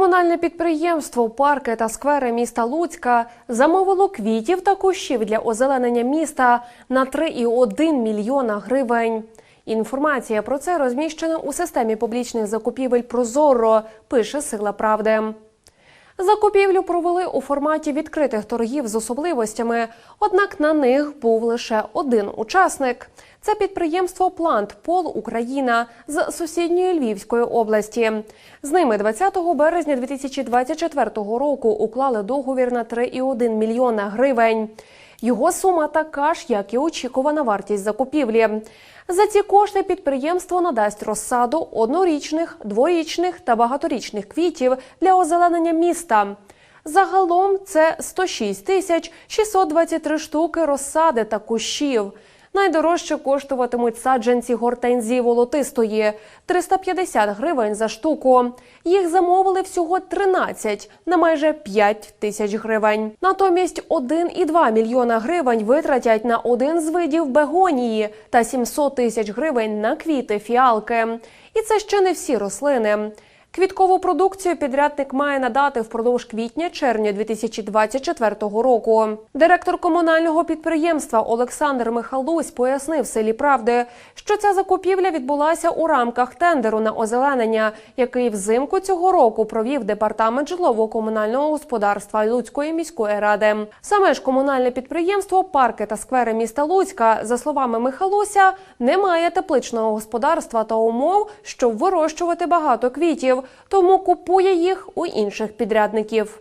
Комунальне підприємство Парки та сквери міста Луцька замовило квітів та кущів для озеленення міста на 3,1 мільйона гривень. Інформація про це розміщена у системі публічних закупівель Прозоро, пише Сила Правди. Закупівлю провели у форматі відкритих торгів з особливостями, однак на них був лише один учасник. Це підприємство Плант Пол Україна з сусідньої Львівської області. З ними 20 березня 2024 року уклали договір на 3,1 мільйона гривень. Його сума така ж, як і очікувана вартість закупівлі. За ці кошти підприємство надасть розсаду однорічних, дворічних та багаторічних квітів для озеленення міста. Загалом це 106 тисяч 623 штуки розсади та кущів. Найдорожче коштуватимуть саджанці гортензії волотистої 350 гривень за штуку. Їх замовили всього 13 на майже 5 тисяч гривень. Натомість 1,2 мільйона гривень витратять на один з видів бегонії та 700 тисяч гривень на квіти фіалки. І це ще не всі рослини. Квіткову продукцію підрядник має надати впродовж квітня-червня 2024 року. Директор комунального підприємства Олександр Михалусь пояснив селі правди, що ця закупівля відбулася у рамках тендеру на озеленення, який взимку цього року провів департамент житлово-комунального господарства Луцької міської ради. Саме ж комунальне підприємство Парки та сквери міста Луцька, за словами Михалуся, не має тепличного господарства та умов, щоб вирощувати багато квітів тому купує їх у інших підрядників.